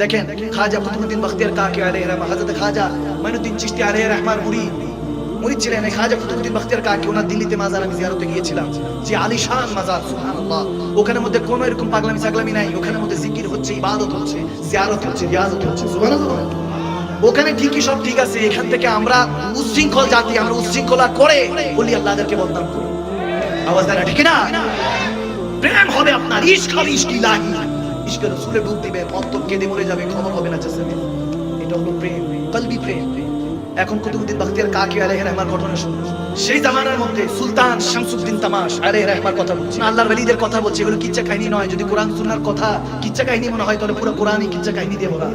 দেখেন, খাজা কুতুবুদ্দিন বখতিয়ার কাকি আলাইহি রহমা হযরত খাজা মাইনুদ্দিন চিশতি আলাইহি রহমান মুরিদ মুরিদ ছিলেন খাজা কুতুবুদ্দিন বখতিয়ার কাকি? ওনার দিল্লিতে মাজার আমি জিয়ারতে গিয়েছিলাম, যে আলিশান মাজার, সুবহানাল্লাহ। ওখানের মধ্যে কোনো এরকম পাগলামি সাগলামি নাই, ওখানের মধ্যে জিকির হচ্ছে, ইবাদত হচ্ছে, জিয়ারত হচ্ছে, রিয়াজত হচ্ছে, সুবহানাল্লাহ। ওখানে ঠিকই সব ঠিক আছে, এখান থেকে আমরা উচ্ছৃঙ্খল জাতি, আমরা উচ্ছৃঙ্খলা করে বলি আল্লাহদেরকে বদনাম করি। আওয়াজ দেয় ঠিক না প্রেম হবে আপনার, ইশক হবে ইশক ইলাহি রসুলে ডুব দিবেন অন্তর কেঁদে মরে যাবে হবে না এটা হলো প্রেম, কলবি প্রেম। এখন বখতিয়ার রহমার ঘটনা শুনুন সেই জামানার মধ্যে সুলতান শামসুদ্দিন তামাশ রহমার কথা বলছি। আল্লাহর ওলিদের কথা বলছি, এগুলো কিচ্ছা কাহিনী নয়। যদি কোরআন সুন্নাহর কথা কিচ্ছা কাহিনী মনে হয়, তাহলে পুরো কোরআনই কিচ্ছা কাহিনী দিয়ে বলা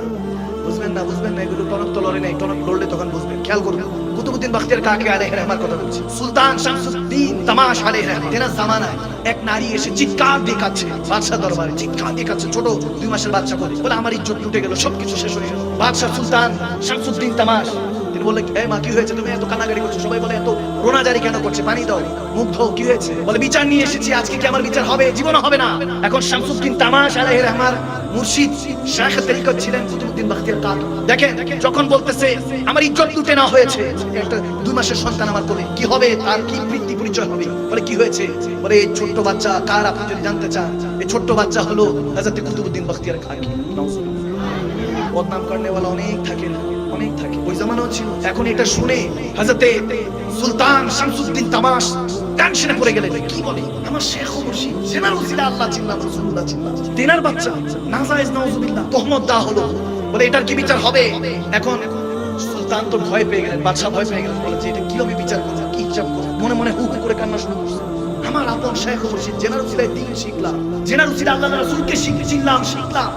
বুঝবেন না বুঝবেন না, এগুলো টনক তো লড়ে নাই, টনক লড়লে তখন বুঝবেন। খেয়াল করবেন। কুতুবুদ্দিন বাখতিয়ার কাকে আলাইহির রহমার কথা বলছি? সুলতান শামসুদ্দিন তামাশ আলাইহির রহমান তেনার জামানায় এক নারী এসে চিৎকার দিয়ে কাচ্ছে বাদশাহ দরবারে চিৎকার দিয়ে কাচ্ছে ছোট দুই মাসের বাচ্চা করে। বলে, আমার ইজ্জত লুটে গেল, সবকিছু শেষ হয়ে গেল। বাদশাহ সুলতান শামসুদ্দিন তামাশ, তিনি বললেন, এ মা, কি হয়েছে? তুমি এত কান্নাকাটি করছ? সবাই বলে, এত রোনাজারি কেন করছে? পানি দাও। মুখ ধো কি হয়েছে? বলে, বিচার নিয়ে এসেছি, আজকে কি আমার বিচার হবে? জীবন হবে না। এখন শামসুদ্দিন তামাশ আলাইহি রহমান মুর্শিদ শেখ তরিকত ছিলেন কুতুবউদ্দিন বখতিয়ার কাকি দেখেন, যখন বলতেছে, আমার ইজ্জত লুটে না হয়েছে। একটা দুই মাসের সন্তান আমার কোলে, কি হবে? তার কি বৃত্তি পরিচয় হবে? বলে, কি হয়েছে? বলে, এই ছোট্ট বাচ্চা, কার আপনি যদি জানতে চান? এই ছোট্ট বাচ্চা হলো হযরত কুতুবউদ্দিন বখতিয়ার কাকি বদনাম করনে वाला অনেক থাকে অনেক থাকে। ওই জামানাও ছিল। এখন এটা শুনে হযরতে সুলতান শামসুদ্দিন তামাশ টেনশনে পড়ে গেলেন। কি বলে? আমার শেখ মুর্শিদ জেনার উসিলা আল্লাহ চিনলাম রাসূলুল্লাহ চিনলাম তেনার বাচ্চা, নাজায়েজ নাউজুবিল্লাহ তহমত দা হলো। বলে, এটার কি বিচার হবে? এখন সুলতান তো ভয় পেয়ে গেলেন বাদশা ভয় পেয়ে গেলেন। বলে যে, এটা কীভাবে বিচার করবে? কি হিসাব করবে? মনে মনে হু করে কান্না শুরু করছে। আমার আপন শেখ মুর্শিদ জেনার উসিলায় দিন শিখলাম জেনার উসিলা আল্লাহ রাসূলকে শিখ- চিনলাম, শিখলাম।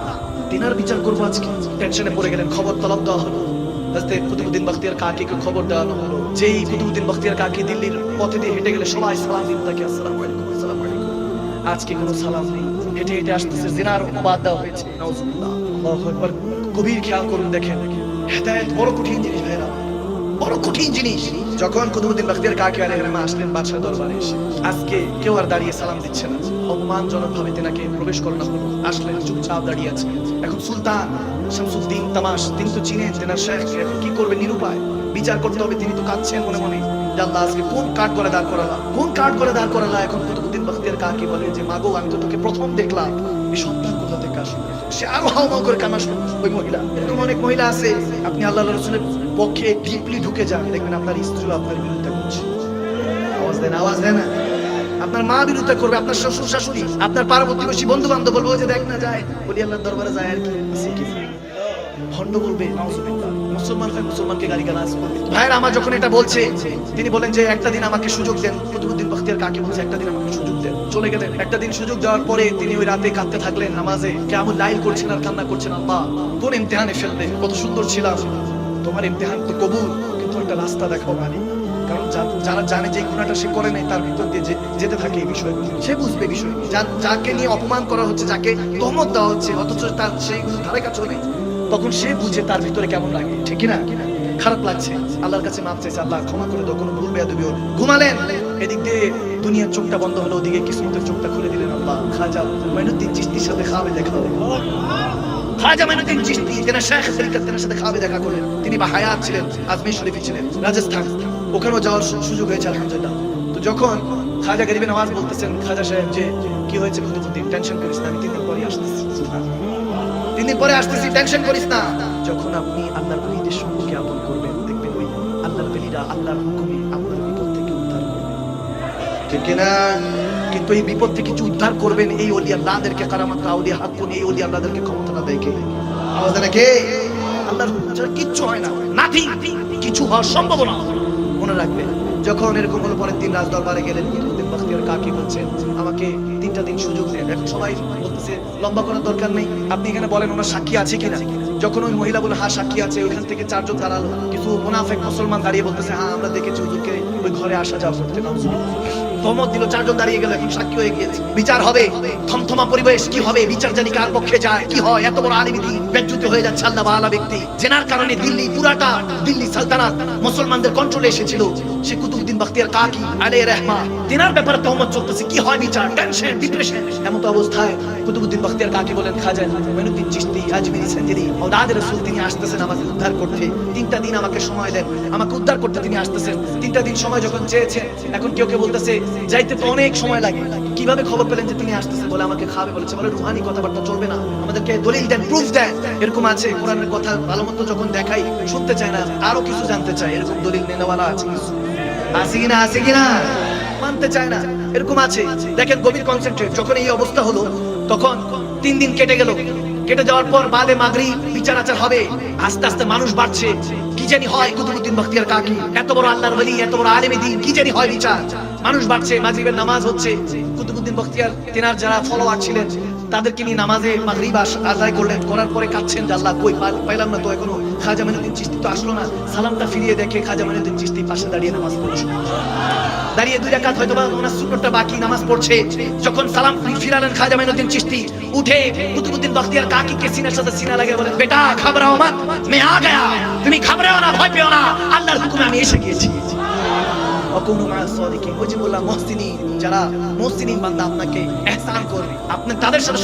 তিনার বিচার করব আজকে। টেনশনে পড়ে গেলেন, খবর তলব দেওয়া হলো। হাজতে কুতুবুদ্দিন বাখতিয়ার কাকিকে খবর দেওয়ানো হলো। যেই কুতুবুদ্দিন বাখতিয়ার কাকি দিল্লির পথে দিয়ে হেঁটে গেলে সবাই সালাম দিন তাকে, আসসালামু আলাইকুম আসসালামু আলাইকুম। আজকে কোনো সালাম নেই। হেঁটে হেঁটে আসতেছে, জিনার অপবাদ দেওয়া হয়েছে। আল্লাহু আকবার। গভীর খেয়াল করুন, দেখেন। হেদায়েত বড় কঠিন জিনিস ভাইরা, বড় কঠিন জিনিস। যখন কুতুবুদ্দিন বখতিয়ার কাকি আলাইহিস সালাম আসলেন বাদশাহ দরবারে এসে, আজকে কেউ আর দাঁড়িয়ে সালাম দিচ্ছে না। অপমানজনক ভাবে তেনাকে প্রবেশ করানো হলো। আসলেন, চুপচাপ দাঁড়িয়ে আছে এখন সুলতান, শামসুদ্দিন তামাশ তিনি তো চিনেন, তেনার শেখ, এখন কি করবে নিরুপায়? বিচার করতে হবে, তিনি তো কাঁদছেন মনে মনে। আল্লাহ আজকে কোন কাঠ করে দাঁড় করালা, কোন কাঠ করে দাঁড় করালা? এখন কুতুবুদ্দিন বখতিয়ার কাকি বলে যে, মাগো, আমি তো তোকে প্রথম দেখলাম। এই সন্তান কোথা থেকে আসলো? সে আরও হাও মাও করে কান্না শুরু ওই মহিলা, এরকম অনেক মহিলা আছে। আপনি আল্লাহ রসুলের পক্ষে ডিপলি ঢুকে যান। দেখবেন আপনার স্ত্রী আপনার বিরুদ্ধে করছে। আওয়াজ দেন আওয়াজ দেন। আপনার মা বিরুদ্ধে করবে, আপনার শ্বশুর, শাশুড়ি, আপনার পার্বতীবাসী বন্ধু বান্ধব বলব যে দেখ না যায়, বলি আল্লাহর দরবারে যায় আর কি, আছে কি? ভণ্ড বলবে, নাউজুবিল্লাহ। মুসলমান হয়, মুসলমানকে গালি গালাজ করবে। ভাইয়ের আমার যখন এটা বলছে, তিনি বলেন যে, একটা দিন আমাকে সুযোগ দেন। কুতুবুদ্দিন বখতিয়ার কাকে বলছে? একটা দিন আমাকে সুযোগ দেন। চলে গেলেন। একটা দিন সুযোগ দেওয়ার পরে তিনি ওই রাতে কাঁদতে থাকলেন, নামাজে। কেমন লাইল করছেন আর কান্না করছেন আল্লাহ। কোন ইমতিহানে ফেললে? কত সুন্দর ছিলাম। তোমার ইমতেহান তো কবুল। একটা রাস্তা দেখাও মানি কারণ যারা জানে যে গুণাটা সে করে নাই, তার ভিতর দিয়ে যেতে থাকে এই বিষয়গুলো সে বুঝবে বিষয়। যাকে নিয়ে অপমান করা হচ্ছে, যাকে তহমত দেওয়া হচ্ছে, অথচ তার সেইগুলো ধারে কাছেও নেই। তখন সে বুঝে তার ভিতরে কেমন লাগে ঠিক না খারাপ লাগছে। আল্লাহর কাছে মাপ চাইছে, আল্লাহ ক্ষমা করে দাও, কোনো ভুল বেয়াদবি হলো ঘুমালেন। এদিক দিয়ে দুনিয়ার চোখটা বন্ধ হলো, ওদিকে কিসমতের চোখটা খুলে দিলেন আল্লাহ। খাজা মাইনুদ্দিন চিস্তির সাথে খাবে দেখা খাজা চিশতি তেনার শেখ তরিকত তেনার সাথে খাবে দেখা করলেন। তিনি বা ছিলেন, আজমির শরীফে ছিলেন, রাজস্থান। ওখানেও যাওয়ার সুযোগ হয়েছে, আলহামদুলিল্লাহ। তো যখন খাজা গরিবে নামাজ বলতেছেন, খাজা সাহেব যে, কি হয়েছে কুতুবুদ্দিন টেনশন করিস না, আমি তিন দিন পরে আসতেছি। তিন দিন পরে আসতেছি টেনশন করিস না। যখন আপনি আল্লাহর বলিদের সম্পর্কে আপন করবেন, দেখবেন ওই আল্লাহর বলিরা আল্লাহর হুকুমে আপনার বিপদ থেকে উদ্ধার করবে। ঠিক না কিন্তু এই বিপদ থেকে কিছু উদ্ধার করবেন এই ওলি আল্লাহদেরকে, কারামাত আউলিয়া হাক্কুন এই ওলি আল্লাহদেরকে ক্ষমতা না দেয় কে? আল্লাহর কিচ্ছু হয় না। নাথিং কিছু হওয়ার সম্ভাবনা। মনে রাখবে, যখন এরকম হলো পরের দিন রাজ দরবারে গেলেন কুতুবউদ্দিন কাকি বলছেন আমাকে তিনটা দিন সুযোগ দেন। এখন সবাই বলতেছে, লম্বা করার দরকার নেই। আপনি এখানে বলেন, ওনার সাক্ষী আছে কিনা? যখন ওই মহিলা বলে হ্যাঁ সাক্ষী আছে, ওইখান থেকে চারজন দাঁড়াল কিছু মুনাফেক মুসলমান দাঁড়িয়ে বলতেছে হ্যাঁ আমরা দেখেছি হুজুরকে ওই ঘরে আসা যাওয়া করতে। তহমত দিল, চারজন দাঁড়িয়ে গেল, এখন সাক্ষী হয়ে গিয়েছে। বিচার হবে। থমথমা পরিবেশ, কি হবে? বিচার জানি কার পক্ষে যায়, কি হয়? এত বড় আলিমিতি, বেজ্জুতি হয়ে যাচ্ছে আল্লাহ বালা ব্যক্তি। জেনার কারণে দিল্লি পুরাটা, দিল্লি সালতানাত মুসলমানদের কন্ট্রোলে এসেছিল। সে কুতুবউদ্দিন বখতিয়ার কাকি আলে রহমা। তিনার ব্যাপারে তহমত চলতেছে, কি হয় বিচার? টেনশন ডিপ্রেশন এমন তো অবস্থায় কুতুবুদ্দিন বখতিয়ার কাকে বলেন, খাজা মঈনুদ্দিন চিশতি, আজমিরি সেঞ্জেরি রাসূল তিনি আসতেছেন, আমাকে উদ্ধার করতে। তিনটা দিন আমাকে সময় দেন। আমাকে উদ্ধার করতে তিনি আসতেছেন। তিনটা দিন সময় যখন এখন কেউ কেউ বলতেছে, যাইতে তো অনেক সময় লাগে। কীভাবে খবর পেলেন যে তিনি বলে আমাকে খাবে বলেছে। বলে, রুহানি কথাবার্তা চলবে না। আমাদেরকে দলিল দেন প্রুফ দেন। এরকম আছে, কোরআনের কথা ভালো মতো যখন দেখাই, শুনতে চায় না, আরও কিছু জানতে চায়। এরকম দলিল নেওয়ালা আছে কিনা কিনা মানতে চায় না। এরকম আছে। দেখেন গভীর কনসেন্ট্রেট যখন এই অবস্থা হলো, তখন তিন দিন কেটে গেল। কেটে যাওয়ার পর বাদে মাগরি বিচার আচার হবে। আস্তে আস্তে মানুষ বাড়ছে। কি জানি হয় কুতুবুদ্দিন বখতিয়ার কাকি? এত বড় আল্লাহর ওলি, এত বড় আলেমে দিন, কি জানি হয় বিচার? মানুষ বাড়ছে, মাগরিবের নামাজ হচ্ছে। কুতুবুদ্দিন বখতিয়ার, তেনার যারা ফলোয়ার ছিলেন, তাদেরকে নিয়ে নামাজে মাগরিব আদায় করলেন। করার পরে কাঁদছেন যে আল্লাহ, কই পাইলাম না তো এখনও। খাজা মাইনুদ্দিন চিশতি তো আসলো না। সালামটা ফিরিয়ে দেখে খাজা মাইনুদ্দিন চিশতি পাশে দাঁড়িয়ে নামাজ পড়ছে দাঁড়িয়ে দুই রাকাত হয়তো বা ওনার বাকি, নামাজ পড়ছে। যখন সালাম ফিরালেন খাজা মাইনুদ্দিন চিস্তি উঠে কুতুবুদ্দিন বাখতিয়ার কাকি কে সিনার সাথে সিনা লাগে বলে, বেটা খাবরাও মত মে আ গয়া, তুমি খাবরাও না, ভয় পেও না, আল্লাহর হুকুমে আমি এসে গিয়েছি। যারা বান্দা আপনাকে করবে, আপনি তাদের সাথে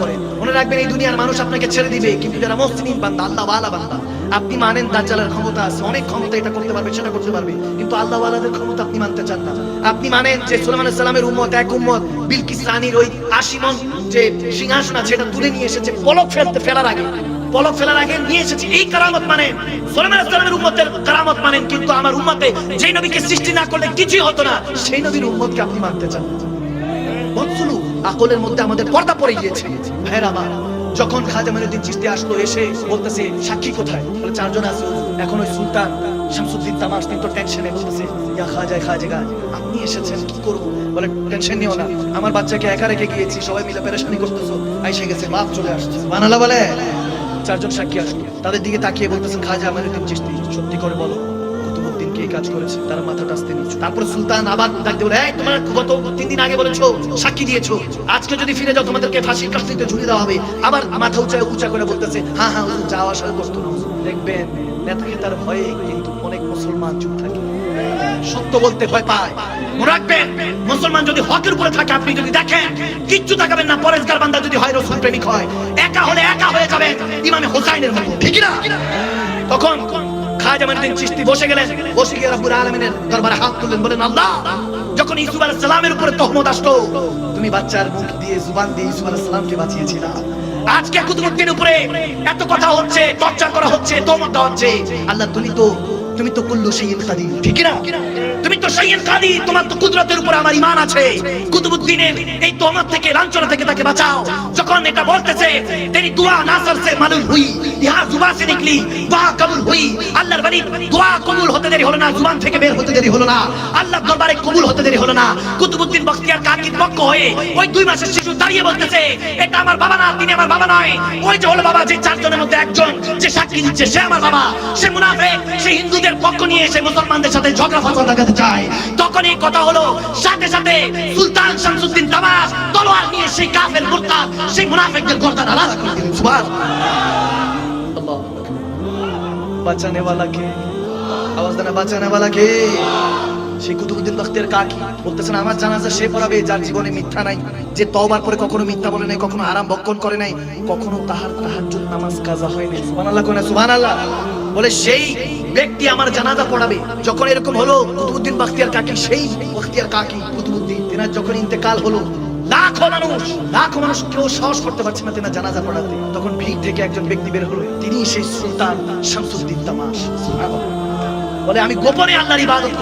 করেন। মনে রাখবেন, এই দুনিয়ার মানুষ আপনাকে ছেড়ে দিবে, কিন্তু যারা বান্দা, আল্লাহ বান্দা, আপনি মানেন দাজ্জালের ক্ষমতা আছে, অনেক ক্ষমতা এটা করতে পারবে, সেটা করতে পারবে, কিন্তু আল্লাহ ক্ষমতা আপনি মানতে চান না। আপনি মানেন যে সুলাইমান সালামের উম্মত, এক উম্মত, বিলকিস রানীর ওই আশি মন যে সিংহাসন আছে, এটা তুলে নিয়ে এসেছে, পলক ফেলতে ফেলার আগে। পলক ফেলার আগে নিয়ে এসেছি এই কারামত মানেন সুলাইমান আলাইহিস সালামের উম্মতের কারামত মানেন কিন্তু আমার উম্মতে যেই নবীকে সৃষ্টি না করলে কিছুই হতো না, সেই নবীর উম্মতকে আপনি মানতে চান। বৎসলু আকলের মধ্যে আমাদের পর্দা পড়ে গিয়েছে। ভাইয়ের আমার, যখন খাজা মাইনুদ্দিন চিশতি আসলো, এসে বলতেছে, সাক্ষী কোথায়? বলে, চারজন আছে এখন ওই সুলতান শামসুদ্দিন তামাস কিন্তু টেনশনে বলতেছে, ইয়া খাজা খাজেগা আপনি এসেছেন, কি করব? বলে টেনশন নিও না, আমার বাচ্চাকে একা রেখে গিয়েছি, সবাই মিলে পেরেশানি করতেছো, আইসে গেছে, বাপ চলে আসছে। বানালা বলে। চারজন সাক্ষী আসলো। তাদের দিকে তাকিয়ে বলতেছেন, খাজা মাইনুদ্দিন চিশতি সত্যি করে বলো কে কাজ করেছে? তারা মাথাটা আসতে নিচু তারপরে সুলতান আবার ডাক দিয়ে বলে তোমরা গত তিন দিন আগে বলেছ, সাক্ষী দিয়েছ। আজকে যদি ফিরে যাও, তোমাদেরকে ফাঁসির দেওয়া হবে। আবার মাথা উঁচা উঁচা করে বলতেছে হ্যাঁ হ্যাঁ যাওয়া আসা করতো না দেখবেন নেতাকে তার ভয়ে কিন্তু অনেক মুসলমান চুপ থাকে। সত্য বলতে ভয় পায়। রাখবেন মুসলমান যদি হকের উপরে থাকে, আপনি যদি দেখেন, কিচ্ছু তাকাবেন না, পরেশগার বান্দা যদি হয়, রসুল প্রেমিক হয়, একা হলে একা হয়ে যাবেন ইমামে হোসাইনের মতো। ঠিক না? তখন চিশতি বসে গেলেন, বসে গিয়ে আলামিনের দরবারে হাত তুললেন, বলেন, আল্লাহ, যখন ইসুফ সালামের উপরে তুমি বাচ্চার মুখ দিয়ে জুবান দিয়ে ইসুফ সালামকে আজকে কুতুবুদ্দিন উপরে এত কথা হচ্ছে চর্চা করা হচ্ছে দেওয়া হচ্ছে। আল্লাহ তুমি তো তুমি তো করল সেই কাদির ঠিক না তুমি তো শাইইন কাদির তোমার তো কুদরতের উপর আমার ঈমান আছে। কুতুবুদ্দিনের এই তহমত থেকে, লাঞ্ছনা থেকে তাকে বাঁচাও। যখন এটা বলতেছে, তেরি দুয়া নাসর সে মালুম হুই, ইহা জুবা সে নিকলি দোয়া কবুল হুই। আল্লাহর বলি দোয়া কবুল হতে দেরি হলো না, জুবান থেকে বের হতে দেরি হলো না। আল্লাহর দরবারে কবুল হতে দেরি হলো না। কুতুবুদ্দিন বখতিয়ার কাকির পক্ষ হয়ে ওই দুই মাসের শিশু দাঁড়িয়ে বলতেছে, এটা আমার বাবা না, তিনি আমার বাবা নয়। ওই যে হলো বাবা, যে চারজনের মধ্যে একজন, যে সাক্ষী দিচ্ছে, সে আমার বাবা। সে মুনাফিক, সে হিন্দুদের পক্ষ নিয়ে এসে মুসলমানদের সাথে ঝগড়া ফাসাদ লাগাতে চায় তখন এই কথা হলো সাথে সাথে সুলতান শামসুদ্দিন তামাস তলোয়ার নিয়ে সেই কাফের মুরতাদ সেই মুনাফিকদের গর্দান আলাদা করে দিলেন সুবহান আল্লাহ বাঁচানে वाला কে আওয়াজ দেনা বাঁচানে वाला কে সেই কুতুবুদ্দিন বখতিয়ার কাকি বলতেছেন আমার জানাজা সে পড়াবে যার জীবনে মিথ্যা নাই যে তওবার পরে কখনো মিথ্যা বলে নাই কখনো হারাম ভক্ষণ করে নাই কখনো তাহার তাহাজ্জুদ নামাজ কাজা হয় নাই সুবহানাল্লাহ কোনা সুবহানাল্লাহ বলে সেই ব্যক্তি আমার জানাজা পড়াবে, যখন এরকম হলো, কুতুবুদ্দিন বাখতিয়ার কাকি, সেই বাখতিয়ার কাকি, কুতুবুদ্দিন, তেনার যখন ইন্তেকাল হলো, লাখো মানুষ লাখো মানুষ কেউ সাহস করতে পারছে না তেনা জানাজা পড়াতে। তখন ভিড় থেকে একজন ব্যক্তি বের হলো, তিনি সেই সুলতান শামসুদ্দিন তামাস বলে, আমি গোপনে আল্লাহর ইবাদত